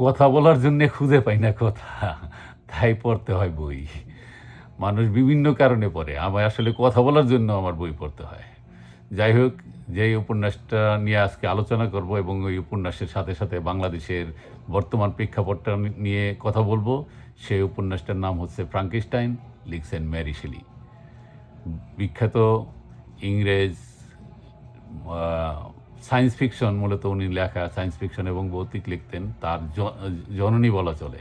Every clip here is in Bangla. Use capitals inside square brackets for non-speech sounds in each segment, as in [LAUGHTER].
কথা বলার জন্য খুঁজে পাই না কথা। তাই পড়তে হয় বই। মানুষ বিভিন্ন কারণে পড়ে। আমার আসলে কথা বলার জন্য আমার বই পড়তে হয়। যাই হোক, যেই উপন্যাসটা নিয়ে আজকে আলোচনা করব এবং ওই উপন্যাসের সাথে সাথে বাংলাদেশের বর্তমান প্রেক্ষাপটটা নিয়ে কথা বলব, সেই উপন্যাসটার নাম হচ্ছে ফ্রাঙ্কিস্টাইন লিখছেন ম্যারি শেলি। বিখ্যাত ইংরেজ সায়েন্স ফিকশন মূলত উনি লেখা, সায়েন্স ফিকশন এবং ভৌতিক লিখতেন। তার জননী বলা চলে।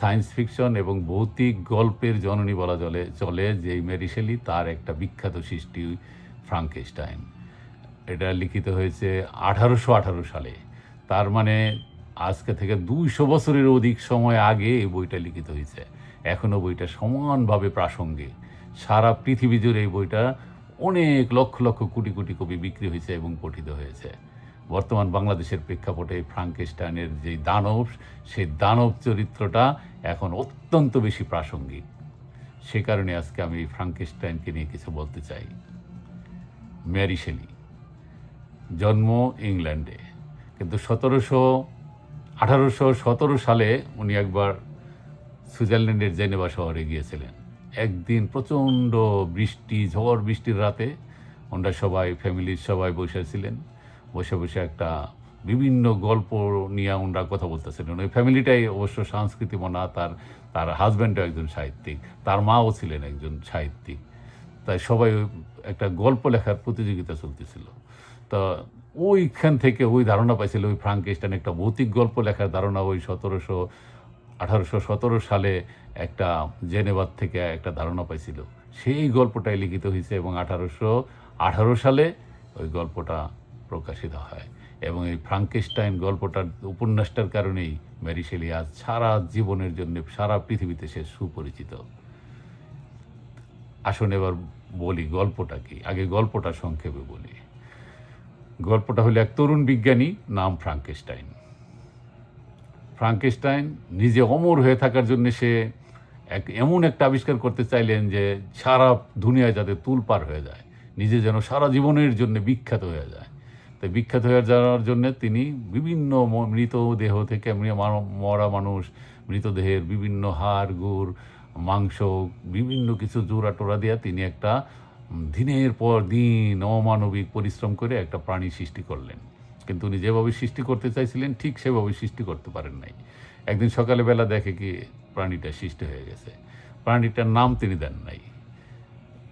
সায়েন্স ফিকশন এবং ভৌতিক গল্পের জননী বলা চলে চলে যে মেরি শেলি তার একটা বিখ্যাত সৃষ্টি ফ্রাঙ্কেস্টাইন। এটা লিখিত হয়েছে আঠারোশো আঠারো সালে। তার মানে আজকে থেকে দুইশো বছরের অধিক সময় আগে এই বইটা লিখিত হয়েছে। এখনও বইটা সমানভাবে প্রাসঙ্গিক। সারা পৃথিবী জুড়ে এই বইটা অনেক লক্ষ লক্ষ কোটি কোটি কবি বিক্রি হয়েছে এবং পঠিত হয়েছে। বর্তমান বাংলাদেশের প্রেক্ষাপটে ফ্রাঙ্কেস্টাইনের যে দানব, সেই দানব চরিত্রটা এখন অত্যন্ত বেশি প্রাসঙ্গিক। সে কারণে আজকে আমি ফ্রাঙ্কেস্টাইনকে নিয়ে কিছু বলতে চাই। ম্যারি শেলি জন্ম ইংল্যান্ডে। কিন্তু সতেরোশো, আঠারোশো সতেরো সালে উনি একবার সুইজারল্যান্ডের জেনেভা শহরে গিয়েছিলেন। একদিন প্রচণ্ড বৃষ্টি, ঝড় বৃষ্টির রাতে ওনারা সবাই ফ্যামিলির সবাই বসেছিলেন বসে বসে একটা বিভিন্ন গল্প নিয়ে ওনারা কথা বলতেছিলেন। ওই ফ্যামিলিটাই অবশ্য সাংস্কৃতিক মনা, তার তার হাজব্যান্ডও একজন সাহিত্যিক, তার মাও ছিলেন একজন সাহিত্যিক। তাই সবাই একটা গল্প লেখার প্রতিযোগিতা চলতেছিল। তো ওইখান থেকে ওই ধারণা পাইছিল, ওই ফ্রাঙ্কেস্টাইন একটা ভৌতিক গল্প লেখার ধারণা, ওই সতেরোশো আঠারোশো সতেরো সালে একটা জেনেভার থেকে একটা ধারণা পাইছিল। সেই গল্পটাই লিখিত হয়েছে এবং আঠারোশো আঠারো সালে ওই গল্পটা প্রকাশিত হয় এবং এই ফ্রাঙ্কেস্টাইন গল্পটার উপন্যাসটার কারণেই ম্যারি শেলি আজ সারা জীবনের জন্য সারা পৃথিবীতে সে সুপরিচিত। আসুন এবার বলি গল্পটা কি? আগে গল্পটা সংক্ষেপে বলি। গল্পটা হলো এক তরুণ বিজ্ঞানী নাম ফ্রাঙ্কেস্টাইন ফ্রাঙ্কেস্টাইন নিজে অমর হয়ে থাকার জন্য সে এক, এমন একটা আবিষ্কার করতে চাইলেন যে সারা দুনিয়ায় যাতে তুলপার হয়ে যায়, নিজে যেন সারা জীবনের জন্য বিখ্যাত হয়ে যায়। তাই বিখ্যাত হয়ে যাওয়ার জন্য তিনি বিভিন্ন মৃতদেহ থেকে মরা মানুষ, মৃতদেহের বিভিন্ন হাড়, গুড়, মাংস, বিভিন্ন কিছু জোড়া টোড়া দিয়ে তিনি একটা দিনের পর দিন অমানবিক পরিশ্রম করে একটা প্রাণী সৃষ্টি করলেন। কিন্তু উনি যেভাবে সৃষ্টি করতে চাইছিলেন, ঠিক সেভাবে সৃষ্টি করতে পারেন নাই। একদিন সকালে বেলা দেখে কি প্রাণীটা সৃষ্টি হয়ে গেছে। প্রাণীটার নাম তিনি দেন নাই।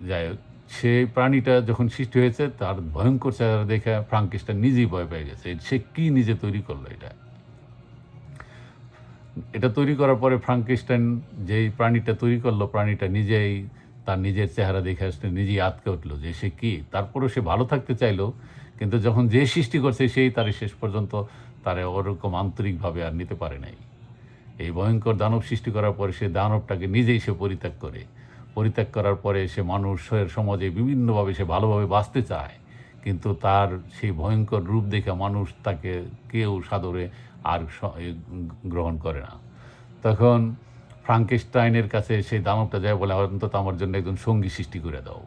যাই হোক, সেই প্রাণীটা যখন সৃষ্টি হয়েছে, তার ভয়ঙ্কর চেহারা দেখে ফ্রাঙ্কিস্টাইন নিজেই ভয় পেয়ে গেছে সে কি নিজে তৈরি করল এটা? এটা তৈরি করার পরে ফ্রাঙ্কিস্টাইন যেই প্রাণীটা তৈরি করল, প্রাণীটা নিজেই তার নিজের চেহারা দেখে আসলে নিজেই আটকে উঠল যে সে কী? তারপরেও সে ভালো থাকতে চাইলো, কিন্তু যখন যে সৃষ্টি করছে সেই তার শেষ পর্যন্ত তারা ওরকম আন্তরিকভাবে আর নিতে পারে নাই। এই ভয়ঙ্কর দানব সৃষ্টি করার পরে সে দানবটাকে নিজেই সে পরিত্যাগ করে। পরিত্যাগ করার পরে সে মানুষের সমাজে বিভিন্নভাবে সে ভালোভাবে বাঁচতে চায়, কিন্তু তার সেই ভয়ঙ্কর রূপ দেখে মানুষ তাকে কেউ সাদরে আর গ্রহণ করে না। তখন ফ্রাঙ্কেস্টাইনের কাছে সেই দানবটা যায় বলে অন্তত আমার জন্য একজন সঙ্গী সৃষ্টি করে দাও।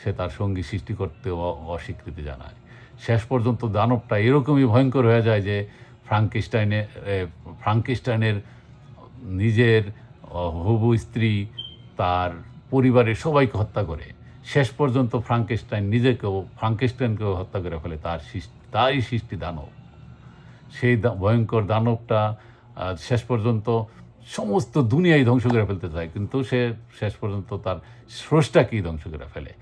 সে তার সঙ্গী সৃষ্টি করতে অস্বীকৃতি জানায়। শেষ পর্যন্ত দানবটা এরকমই ভয়ঙ্কর হয়ে যায় যে ফ্রাঙ্কেস্টাইনের এ, ফ্রাঙ্কেস্টাইনের নিজের হবু স্ত্রী তার পরিবারের সবাইকে হত্যা করে। শেষ পর্যন্ত ফ্রাঙ্কেস্টাইন নিজেকেও ফ্রাঙ্কেস্টাইনকেও হত্যা করে ফেলে তার তারই সৃষ্টি দানব। সেই ভয়ঙ্কর দানবটা শেষ পর্যন্ত সমস্ত দুনিয়াই ধ্বংস করে ফেলতে চায়, কিন্তু সে শেষ পর্যন্ত তার স্রষ্টাকেই ধ্বংস করে ফেলে।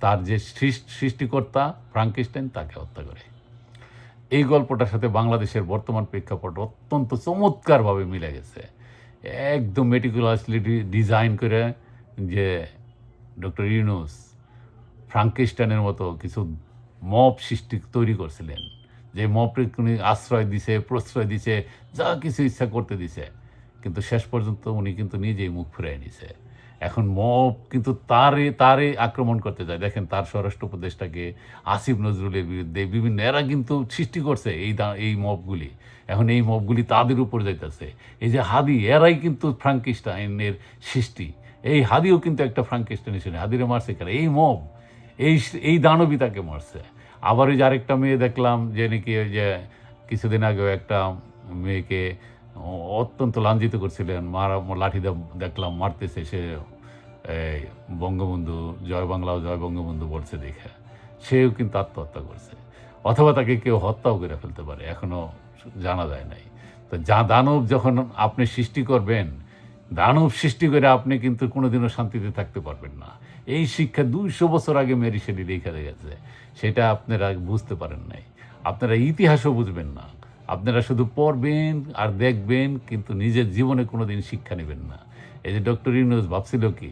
তার যে সৃষ- সৃষ্টিকর্তা ফ্রাঙ্কেস্টাইন তাকে হত্যা করে। এই গল্পটার সাথে বাংলাদেশের বর্তমান প্রেক্ষাপট অত্যন্ত চমৎকারভাবে মিলে গেছে। একদম মেটিকুলাসলি ডিজাইন করে যে ডক্টর ইউনুস ফ্রাঙ্কেস্টাইনের মতো কিছু মপ সৃষ্টি তৈরি করছিলেন। যে উনি আশ্রয় দিছে, প্রশ্রয় দিছে, যা কিছু ইচ্ছা করতে দিছে। কিন্তু শেষ পর্যন্ত উনি কিন্তু নিজেই মুখ ফিরিয়ে নিছে। এখন মব কিন্তু তারে তারে আক্রমণ করতে যায়। দেখেন তার স্বরাষ্ট্র উপদেষ্টাকে আসিফ নজরুলের বিরুদ্ধে বিভিন্ন, এরা কিন্তু সৃষ্টি করছে এই এই মবগুলি। এখন এই মবগুলি তাদের উপর যাইতেছে। এই যে হাদি, এরাই কিন্তু ফ্রাঙ্কিস্টাইনের সৃষ্টি। এই হাদিও কিন্তু একটা ফ্রাঙ্কিস্টাইনের সৃষ্টি হাদিরে মারছে কেন? এই মব, এই এই দানবই তাকে মারছে। আবার ওই যে আরেকটা মেয়ে দেখলাম যে নাকি যে কিছুদিন আগে একটা মেয়েকে অত্যন্ত লাঞ্ছিত করছিলেন। মারা, লাঠি দেখলাম মারতেছে সে বঙ্গবন্ধু, জয় বাংলা জয় বঙ্গবন্ধু বলছে দেখে। সেও কিন্তু আত্মহত্যা করছে। অথবা তাকে কেউ হত্যাও করে ফেলতে পারে এখনও জানা যায় নাই। তো যা দানব যখন আপনি সৃষ্টি করবেন, দানব সৃষ্টি করে আপনি কিন্তু কোনোদিনও শান্তিতে থাকতে পারবেন না। এই শিক্ষা দুইশো বছর আগে মেরি শেলি রেখে গেছে সেটা আপনারা বুঝতে পারেন নাই। আপনারা ইতিহাসও বুঝবেন না। আপনারা শুধু পড়বেন আর দেখবেন, কিন্তু নিজের জীবনে কোনোদিন শিক্ষা নেবেন না। এই যে ডক্টর ইউনুস ভাবছিল কি,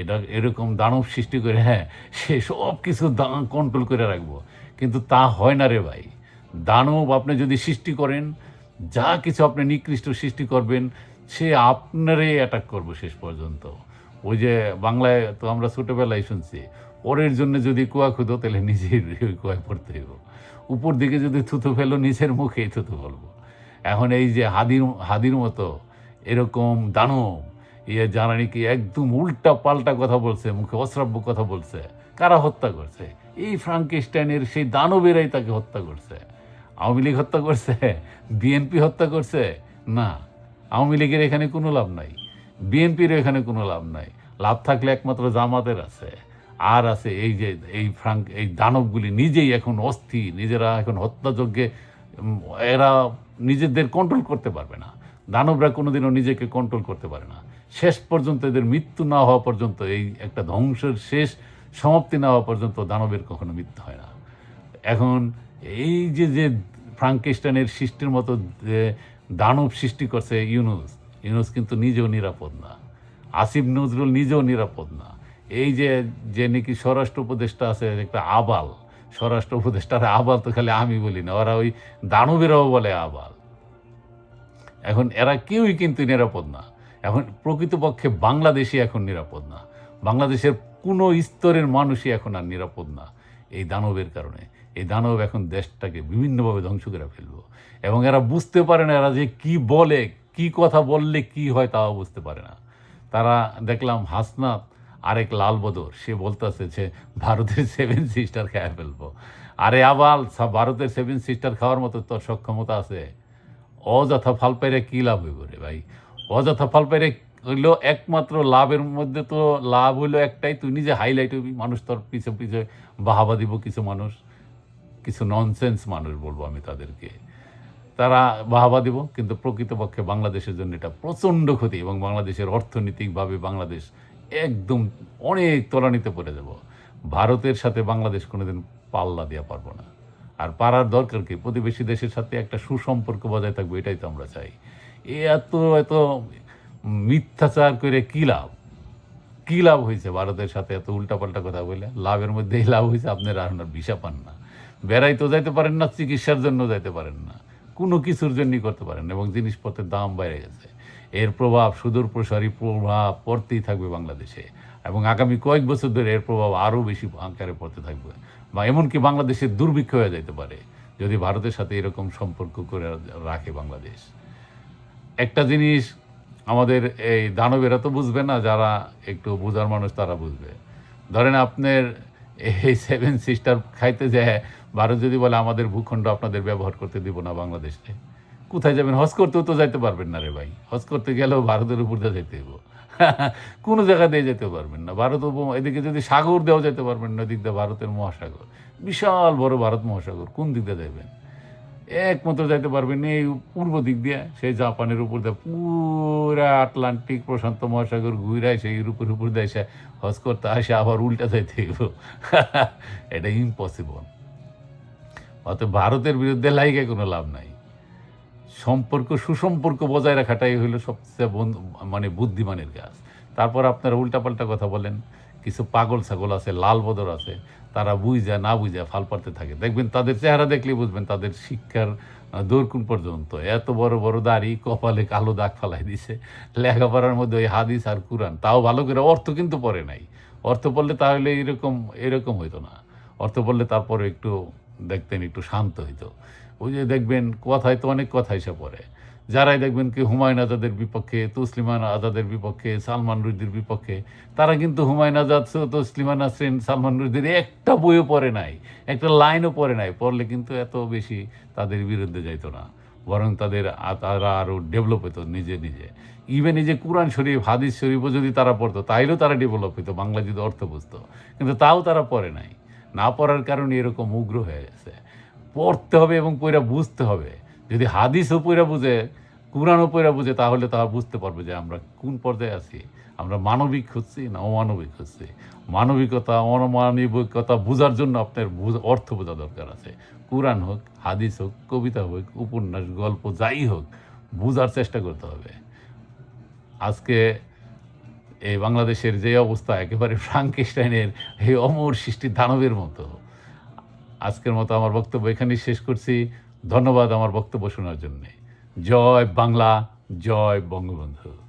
এটা এরকম দানব সৃষ্টি করে হ্যাঁ সে সব কিছু কন্ট্রোল করে রাখব। কিন্তু তা হয় না রে ভাই। দানব আপনি যদি সৃষ্টি করেন, যা কিছু আপনি নিকৃষ্ট সৃষ্টি করবেন, সে আপনারই অ্যাটাক করবে শেষ পর্যন্ত। ওই যে বাংলায় তো আমরা ছোটোবেলায় শুনছি পরের জন্য যদি কুয়া খুদো, তাহলে নিজের কুয়ায় পড়তে হইব। উপর দিকে যদি থুতু ফেলো, নিচের মুখেই থুতু ফেলব। এখন এই যে হাদির হাদির মতো এরকম দানব ইয়ে যারা নাকি একদম উল্টা পাল্টা কথা বলছে, মুখে অশ্রাব্য কথা বলছে। কারা হত্যা করছে? এই ফ্রাঙ্কেস্টাইনের সেই দানবেরাই তাকে হত্যা করছে। আওয়ামী লীগ হত্যা করছে? বিএনপি হত্যা করছে? না। আওয়ামী লীগের এখানে কোনো লাভ নাই। বিএনপির এখানে কোনো লাভ নাই। লাভ থাকলে একমাত্র জামাতের আছে। আর আছে এই যে, এই ফ্রাঙ্ক, এই দানবগুলি নিজেই এখন অস্থির নিজেরা এখন হত্যাযজ্ঞে এরা নিজেদের কন্ট্রোল করতে পারবে না। দানবরা কোনোদিনও নিজেকে কন্ট্রোল করতে পারে না। শেষ পর্যন্ত এদের মৃত্যু না হওয়া পর্যন্ত, এই একটা ধ্বংসের শেষ সমাপ্তি না হওয়া পর্যন্ত দানবের কখনো মৃত্যু হয় না। এখন এই যে যে ফ্রাঙ্কিস্টানের সৃষ্টির মতো, যে দানব সৃষ্টি করছে ইউনুস ইউনুস কিন্তু নিজেও নিরাপদ না। আসিফ নজরুল নিজেও নিরাপদ না। এই যে যে নাকি স্বরাষ্ট্র উপদেষ্টা আছে, একটা আবাল। স্বরাষ্ট্র উপদেষ্টার আবাল তো খালি আমি বলি না, ওরা ওই দানবেরাও বলে আবাল। এখন এরা কেউই কিন্তু নিরাপদ না। এখন প্রকৃতপক্ষে বাংলাদেশই এখন নিরাপদ না। বাংলাদেশের কোনো স্তরের মানুষই এখন আর নিরাপদ না এই দানবের কারণে। এই দানব এখন দেশটাকে বিভিন্নভাবে ধ্বংস করে ফেলব। এবং এরা বুঝতে পারে না এরা যে কি বলে, কি কথা বললে কি হয় তাও বুঝতে পারে না। তারা দেখলাম হাসনাত আরেক লাল বদর, সে বলতেছে যে, ভারতের সেভেন সিস্টার খেয়ে ফেলব। আরে আবাল ভারতের সেভেন সিস্টার খাওয়ার মতো তোর সক্ষমতা আছে? অযথা ফাল পাইরে কী লাভ হইব রে ভাই? অযথা ফাল পাইরে হইল একমাত্র লাভের মধ্যে তো লাভ হইল একটাই, তুই নিজে হাইলাইট হবি, মানুষ তোর পিছে পিছে বাহাবা দিব কিছু মানুষ। কিছু ননসেন্স মানুষ বলব আমি তাদেরকে। তারা বাহাবা দিব, কিন্তু প্রকৃতপক্ষে বাংলাদেশের জন্য এটা প্রচণ্ড ক্ষতি এবং বাংলাদেশের অর্থনৈতিকভাবে বাংলাদেশ একদম অনেক তলানিতে পড়ে যাব। ভারতের সাথে বাংলাদেশ কোনোদিন পাল্লা দেওয়া পারব না। আর পারার দরকার কি? প্রতিবেশী দেশের সাথে একটা সুসম্পর্ক বজায় থাকবে, এটাই তো আমরা চাই। এ এত এত মিথ্যাচার করে কী লাভ? কী লাভ হয়েছে ভারতের সাথে এত উল্টাপাল্টা কথা বলে? লাভের মধ্যে এই লাভ হয়েছে, আপনারা আপনার ভিসা পান না। বেড়াইতেও যাইতে পারেন না, চিকিৎসার জন্য যাইতে পারেন না। কোনো কিছুর জন্যই করতে পারেন এবং জিনিসপত্রের দাম বেড়ে গেছে। এর প্রভাব সুদূর প্রসারী প্রভাব পড়তেই থাকবে বাংলাদেশে এবং আগামী কয়েক বছর ধরে এর প্রভাব আরও বেশি আকারে পড়তে থাকবে বা এমনকি বাংলাদেশের দুর্ভিক্ষ হয়ে যেতে পারে যদি ভারতের সাথে এরকম সম্পর্ক করে রাখে বাংলাদেশ। একটা জিনিস আমাদের এই দানবেরা তো বুঝবে না, যারা একটু বোঝার মানুষ তারা বুঝবে। ধরেন আপনার এই সেভেন সিস্টার খাইতে যায়, ভারত যদি বলে আমাদের ভূখণ্ড আপনাদের ব্যবহার করতে দিব না বাংলাদেশে। কোথায় যাবেন? হজ করতেও তো যাইতে পারবেন না রে ভাই। হজ করতে গেলেও ভারতের উপর দিয়ে যেতে হইব। [LAUGHS] কোনো জায়গা দিয়ে যেতে পারবেন না। ভারত উপম এদিকে যদি সাগর দেওয়া যেতে পারবেন না দিক দিয়ে ভারতের মহাসাগর। বিশাল বড় ভারত মহাসাগর। কোন দিক দিয়ে যাবেন একমাত্র যাইতে পারবেন এই পূর্ব দিক দিয়ে। সেই জাপানের উপর দিয়ে পুরা আটলান্টিক প্রশান্ত মহাসাগর ঘুরায় সেই উপর উপর দিয়ে এসে হজ করতে আসে, আবার উল্টা যাইতে [LAUGHS] এটা ইম্পসিবল অত ভারতের বিরুদ্ধে লাইগে কোনো লাভ নাই। সম্পর্ক, সুসম্পর্ক বজায় রাখাটাই হলো সবচেয়ে মানে বুদ্ধিমানের কাজ। তারপর আপনারা উল্টাপাল্টা কথা বলেন, কিছু পাগল ছাগল আছে, লাল বদর আছে, তারা বুঝা না বুঝা ফাল পারতে থাকে। দেখবেন তাদের চেহারা দেখলেই বুঝবেন তাদের শিক্ষার দৌড়কুন পর্যন্ত। এত বড় বড় দাড়ি কপালে কালো দাগ ফালাই দিছে। লেখাপড়ার মধ্যে ওই হাদিস আর কুরআন, তাও ভালো করে। অর্থ কিন্তু পড়ে নাই। অর্থ পড়লে তাহলে এরকম এরকম হইতো না। অর্থ পড়লে তারপরে একটু দেখতেন, একটু শান্ত হইতো। ওই যে দেখবেন কথায় তো অনেক কথা এসে পড়ে। যারাই দেখবেন কি হুমায়ুন আজাদের বিপক্ষে তসলিমান আজাদের বিপক্ষে, সালমান রুদির বিপক্ষে, তারা কিন্তু হুমায়ুন আজাদ তসলিমান আসেন সালমান রুদির একটা বইও পড়ে নাই, একটা লাইনও পড়ে নাই, পড়লে কিন্তু এত বেশি তাদের বিরুদ্ধে যাইতো না। বরং তাদের তারা আরও ডেভেলপ হতো নিজে নিজে। ইভেন এই যে কোরআন শরীফ, হাদিস শরীফও যদি তারা পড়তো, তাইলেও তারা ডেভেলপ হতো বাংলা যদি অর্থ বুঝতো। কিন্তু তাও তারা পড়ে নাই। না পড়ার কারণে এরকম উগ্র হয়ে গেছে। পড়তে হবে এবং পইরা বুঝতে হবে। যদি হাদিসও পইরা বুঝে, কোরআনও পইরা বুঝে, তাহলে তারা বুঝতে পারবে যে আমরা কোন পর্যায়ে আছি। আমরা মানবিক হচ্ছি না অমানবিক হচ্ছি? মানবিকতা, অমানবিকতা বোঝার জন্য আপনার অর্থ বোঝা দরকার আছে। কোরআন হোক, হাদিস হোক, কবিতা হোক, উপন্যাস, গল্প, যাই হোক, বোঝার চেষ্টা করতে হবে। আজকে এই বাংলাদেশের যে অবস্থা, একেবারে ফ্রাঙ্কেস্টাইনের এই অমর সৃষ্টি দানবের মতো। আজকের মতো আমার বক্তব্য এখানেই শেষ করছি। ধন্যবাদ আমার বক্তব্য শোনার জন্যে। জয় বাংলা, জয় বঙ্গবন্ধু।